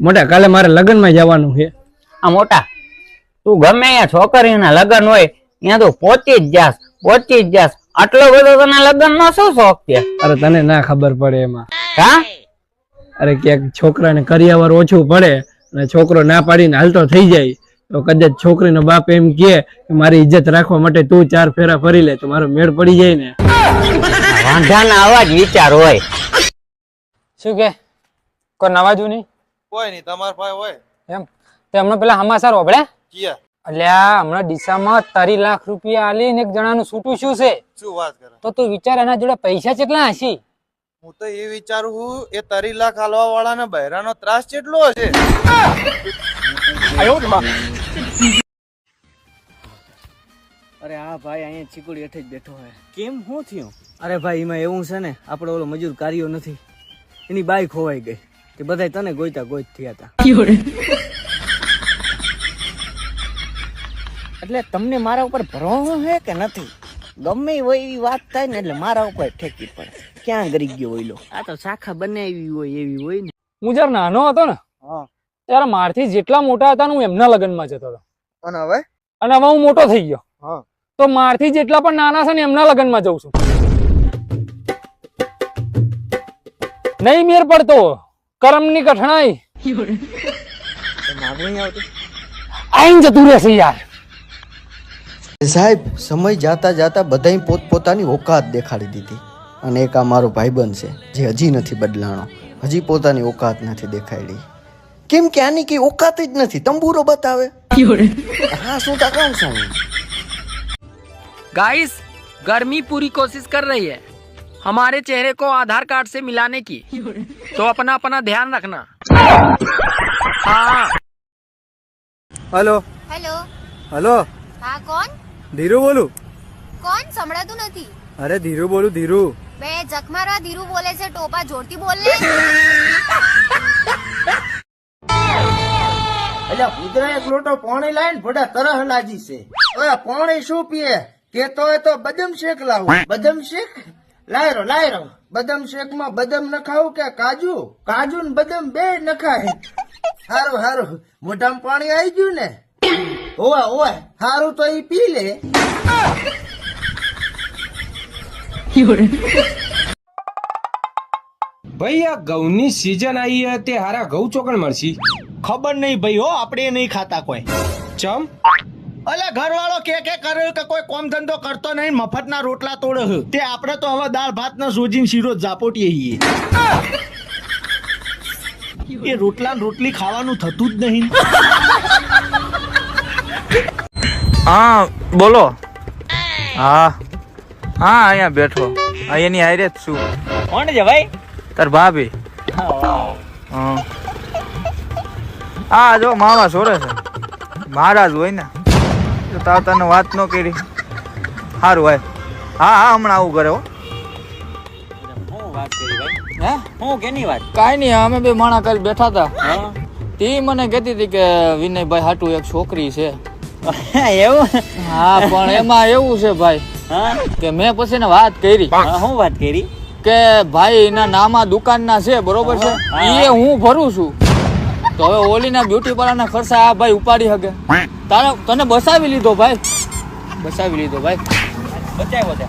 મોટા કાલે મારે લગ્નમાં જવાનું છે. આ મોટા તું ગમે અહીંયા છોકરીના લગ્ન હોય ત્યાં તું પહોંચી જ જાસ પહોંચી જ જાસ આટલો બધો તને લગ્ન નો શું શોખ છે? અરે તને ના ખબર પડે એમાં. હા? અરે ક્યાંક છોકરાને કરિયાવર ઓછું પડે અને છોકરો ના પાડીને હાલતો થઈ જાય તો કદાચ છોકરીનો બાપ એમ કે મારી ઇજ્જત રાખવા માટે તું ચાર ફેરા ફરી લે તો મારો મેળ પડી જાય ને. વાંધાના આવા જ વિચાર હોય. શું કે? કોઈ નવાજુ નહીં? કોઈ નહીં તમારા પાસે હોય. એમ તે હમણાં પેલા હમાસર ઓબળે કિયા અલ્યા હમણાં ડીસામાં તારી લાખ રૂપિયા આલીને એક જણાનું છૂટું શું છે? શું વાત કરે? તો તું વિચાર એના જોડે પૈસા કેટલા હશે? હું તો એ વિચારું છું એ તારી લાખ હાલવા બહેરાનો ત્રાસ કેટલો હશે. અરે આ ભાઈ અહીંયા ચીકુડી હેઠે જ બેઠો હોય. કેમ? શું થયું? અરે ભાઈ એમાં એવું છે ને આપણે ઓલો મજૂર કાર્યો નથી. એની બાઈક ખોવાઈ ગઈ. તે બધા તને ગોઈતા ગોઈત થયા હતા એટલે તમને મારા ઉપર ભરોસો છે કે નથી? ગમે હોય એવી વાત થાય ને એટલે મારા ઉપર ઠેકી પડે. ક્યાં ગરી ગયો હોય લો આ તો શાખા બનાવી હોય એવી હોય ને. હું જયારે નાનો હતો ને ત્યારે મારથી જેટલા મોટા હતા ને હું એમના લગ્નમાં જતો હતો. અને હવે? અને હવે હું મોટો થઈ ગયો. હા. તો મારથી જેટલા પણ નાના છે ને એમના લગ્નમાં જઉં છું. નહીં મેર પડતો. કરમની કઠણાઈ આઈન જતું રહેશે યાર. સાહેબ સમય જાતા જાતા બધાય પોતપોતાની ઓકાત દેખાડી દીધી. અને એક આ મારો ભાઈબંધ છે જે હજી નથી બદલાણો. હજી પોતાની ઓકાત નથી દેખાડી કેમ કે આની કઈ ઓકાત જ નથી? તંબુરો બતાવે. હા શું તા કહું છું? ગાઈસ ગરમી પૂરી કોશિશ કર રહી હૈ. हमारे चेहरे को आधार कार्ड से मिलाने की तो अपना अपना ध्यान रखना हाँ હલો હેલો હલો હા કોણ ધીરુ બોલું કોણ સંભળાતું નથી અરે ધીરુ બોલું ધીરુ બે જખમારા ધીરુ બોલે છે ટોપા જોરથી બોલ ને એટલે કુતરા એક લોટો પાણી લાવીને ભડા તરહ લાજી છે ઓય પાણી શું પીએ કેતો હોય તો બદામ શેક લાવું બદામ શેક લાયરો લાયરો. બદામ શેકમાં બદામ નખાવું કે કાજુ? કાજુ ને બદામ બે નખાય. હારું હારું. મોઢામાં પાણી આવી ગયું ને? ઓય ઓય હારું તો એ પી લે. ભાઈ આ ઘઉંની સીઝન આવી હે તે હારા ઘઉં ચોકણ મળશી? ખબર નહીં ભાઈ હો આપણે નહીં ખાતા કોઈ. ચમ? અલે ઘરવાળો કે કે કર્યો કે કોઈ કોમ ધંધો કરતો નહીં મફતના રોટલા તોડે છે. તે આપણે તો હવે દાળ ભાત ના સોજીને શીરો જ ઝાપોટીએ છીએ. એ રોટલા રોટલી ખાવાનું થતું જ નહીં. હા બોલો. હા. હા અહીંયા બેઠો. અહીંયાની હારે જ છું. કોણ છે ભાઈ? તાર ભાભી. હા. હા જો મામા સોરે છે. મહારાજ હોય ને. તો તને વાત ન કરી. સારું ભાઈ હા હા હમણાં આવું કરે હો. વાત કરી ભાઈ? હે? હું કેની વાત? કાંઈ નહીં અમે બે માણા કાલ બેઠા હતા. તે મને કહેતી હતી કે વિનયભાઈ હાટુ એક છોકરી છે. એવું? હા પણ એમાં એવું છે ભાઈ હા? કે મેં પછી વાત કરી હા, શું વાત કરી? કે ભાઈ એના નામા દુકાનના છે બરોબર છે? એ હું ભરું છું. તો હવે ઓલીના બ્યુટી પાર્લરના ખર્ચા આ ભાઈ ઉપાડી શકે તારે તને બસાવી લીધો ભાઈ? બસાવી લીધો ભાઈ. બચાવ્યો તે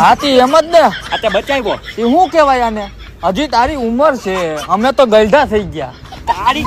હાથી એમ જ ને. આ તે બચાવ્યો. એ શું કહેવાય આને? હજી તારી ઉંમર છે. અમે તો ગલઢા થઈ ગયા. તારી